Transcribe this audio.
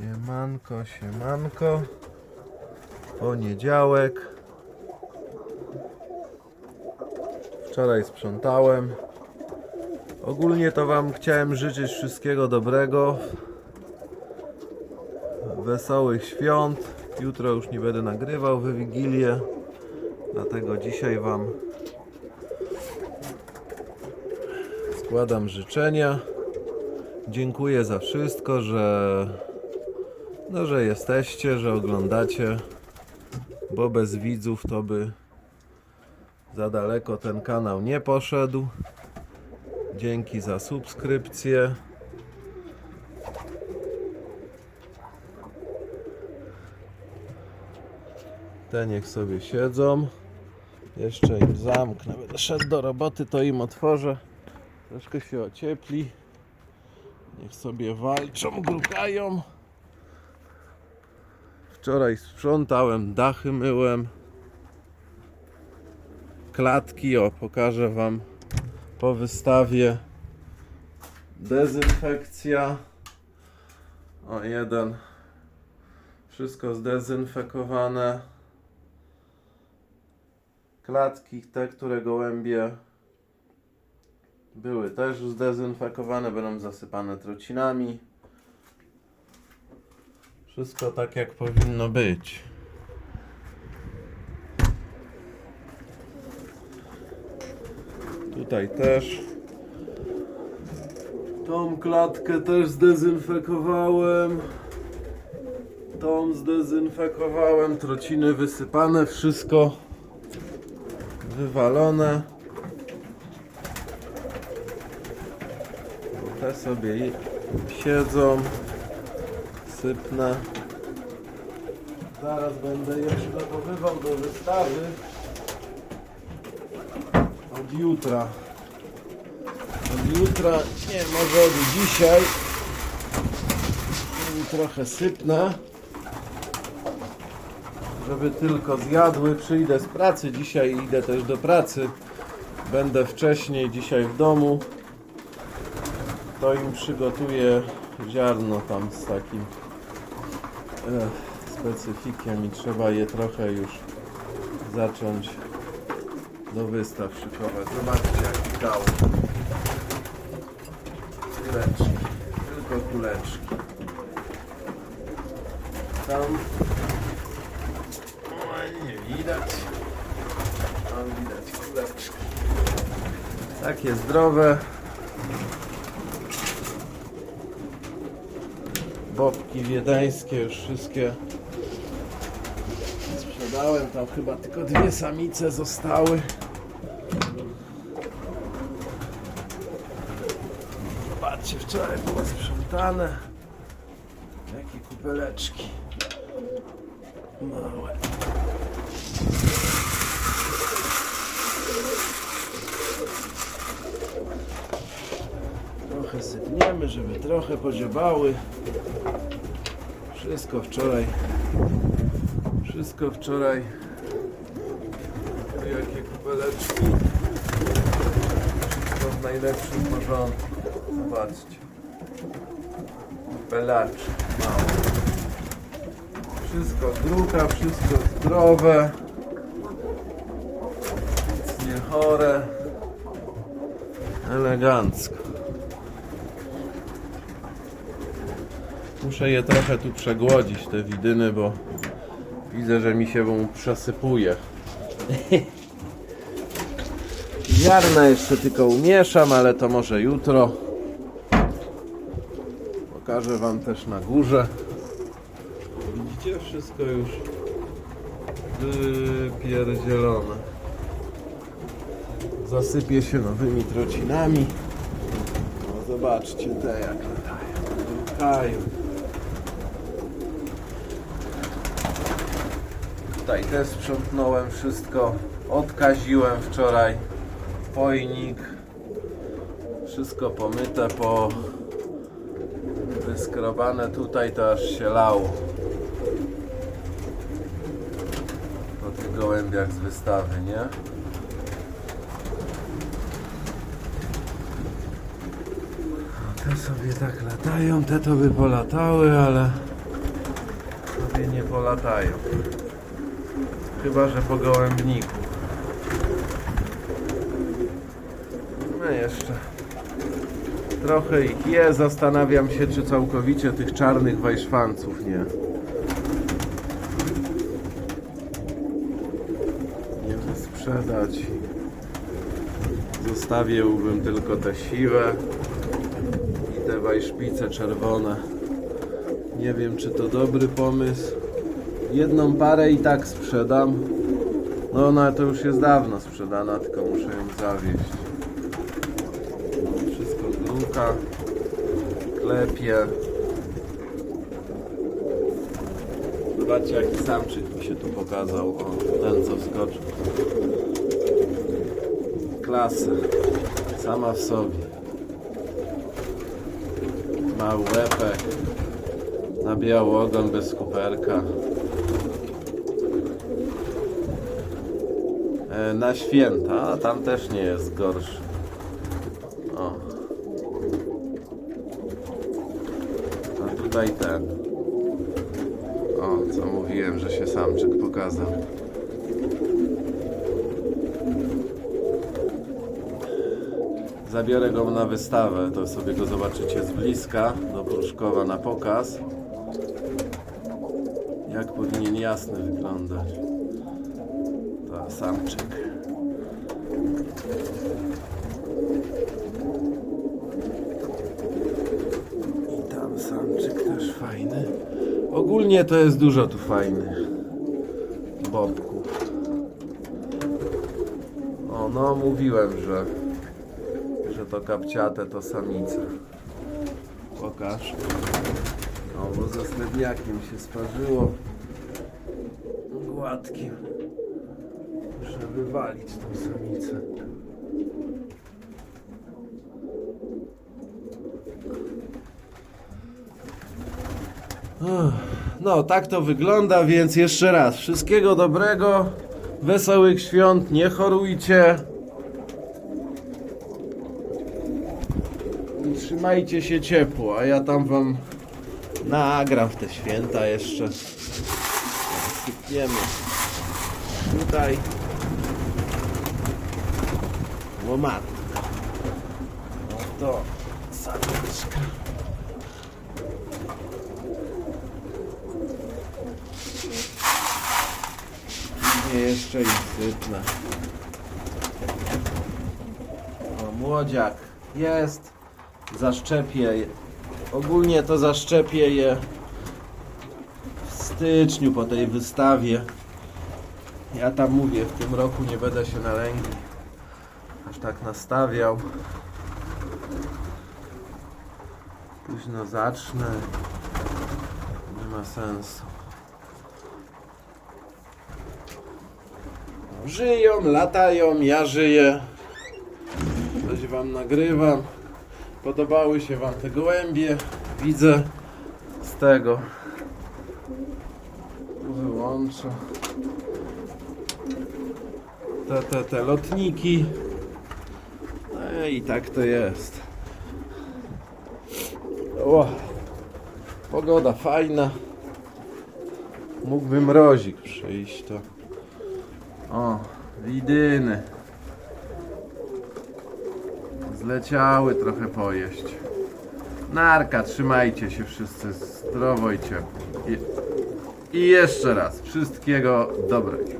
Siemanko, siemanko. Poniedziałek. Wczoraj sprzątałem. Ogólnie to Wam chciałem życzyć wszystkiego dobrego. Wesołych świąt. Jutro już nie będę nagrywał we Wigilię. Dlatego dzisiaj Wam składam życzenia. Dziękuję za wszystko, że no, że jesteście, że oglądacie, bo bez widzów to by za daleko ten kanał nie poszedł. Dzięki za subskrypcję. Te niech sobie siedzą. Jeszcze im zamknę. Będę szedł do roboty, to im otworzę. Troszkę się ociepli. Niech sobie walczą, grukają. Wczoraj sprzątałem, dachy myłem. Klatki, o, pokażę Wam po wystawie. Dezynfekcja. O, jeden. Wszystko zdezynfekowane. Klatki, te, które gołębie były też zdezynfekowane, będą zasypane trocinami. Wszystko tak jak powinno być. Tutaj też. Tą klatkę też zdezynfekowałem. Tą zdezynfekowałem. Trociny wysypane, wszystko wywalone. Te sobie siedzą. Sypnę. Zaraz będę je przygotowywał do wystawy. Od jutra. Od jutra, nie może od dzisiaj. Trochę sypnę. Żeby tylko zjadły. Przyjdę z pracy. Dzisiaj idę też do pracy. Będę wcześniej dzisiaj w domu to im przygotuję ziarno tam z takim specyfikiem i trzeba je trochę już zacząć do wystaw szykować. Zobaczcie jaki kał. Kuleczki. Tylko kuleczki. Tam Oj, nie widać. Tam widać kuleczki. Takie zdrowe. Bobki wiedeńskie już wszystkie sprzedałem. Tam chyba tylko dwie samice zostały. Zobaczcie, wczoraj było sprzątane. Jakie kupeleczki. Małe. Trochę sypniemy, żeby trochę podziobały. Wszystko wczoraj. Wszystko wczoraj. Jakie kupeleczki. Wszystko w najlepszym porządku. Zobaczcie. Kupelaczki małe. Wszystko druga, wszystko zdrowe. Nic nie chore. Elegancko. Muszę je trochę tu przegłodzić, te widyny, bo widzę, że mi się mu przesypuje. Ziarna jeszcze tylko umieszam, ale to może jutro. Pokażę Wam też na górze. Widzicie, wszystko już wypierdzielone. Zasypię się nowymi trocinami. No zobaczcie te jak latają. Latają. Tutaj też sprzątnąłem wszystko. Odkaziłem wczoraj pojnik. Wszystko pomyte, po wyskrobane tutaj to aż się lało. Po tych gołębiach z wystawy, nie? Te sobie tak latają, te to by polatały, ale sobie nie polatają. Chyba, że po gołębniku. No jeszcze. Trochę ich jest. Zastanawiam się, czy całkowicie tych czarnych wajszwanców nie. Nie wysprzedać. Zostawiłbym tylko te siwe i te wajszpice czerwone. Nie wiem, czy to dobry pomysł. Jedną parę i tak sprzedam. No ona to już jest dawno sprzedana, tylko muszę ją zawieść. No, Wszystko gluka, klepie. Zobaczcie jaki samczyk mi się tu pokazał. O, ten co wskoczył. Klasa. Sama w sobie. Mały łepek. Na biały ogon bez kuperka. Na święta, tam też nie jest gorszy. O. A tutaj ten. O, co mówiłem, że się samczyk pokazał. Zabiorę go na wystawę, to sobie go zobaczycie z bliska, do Pruszkowa na pokaz. Jak powinien jasny wyglądać. Samczyk. I tam samczyk też fajny. Ogólnie to jest dużo tu fajnych bobków. O, no mówiłem, że że to kapciate to samice. Pokaż. O, bo ze się sparzyło. Gładkim. Wywalić tą samicę. No, tak to wygląda, więc jeszcze raz. Wszystkiego dobrego, wesołych świąt, nie chorujcie. I trzymajcie się ciepło, a ja tam wam nagram w te święta jeszcze. Sypniemy tutaj łomat. No to samiczka. Jeszcze i sypnę. O, młodziak jest. Zaszczepię je. Ogólnie to zaszczepię je w styczniu po tej wystawie. Ja tam mówię, w tym roku nie będę się na lęgi aż tak nastawiał. Późno zacznę. Nie ma sensu. Żyją, latają, ja żyję. Coś wam nagrywam. Podobały się wam te gołębie. Widzę z tego. Wyłączę. Te, te, te lotniki. I tak to jest. O, pogoda fajna. Mógłby mrozik przyjść to. O, widyny. Zleciały trochę pojeść. Narka, trzymajcie się wszyscy zdrowo i ciepło. I, I jeszcze raz, wszystkiego dobrego.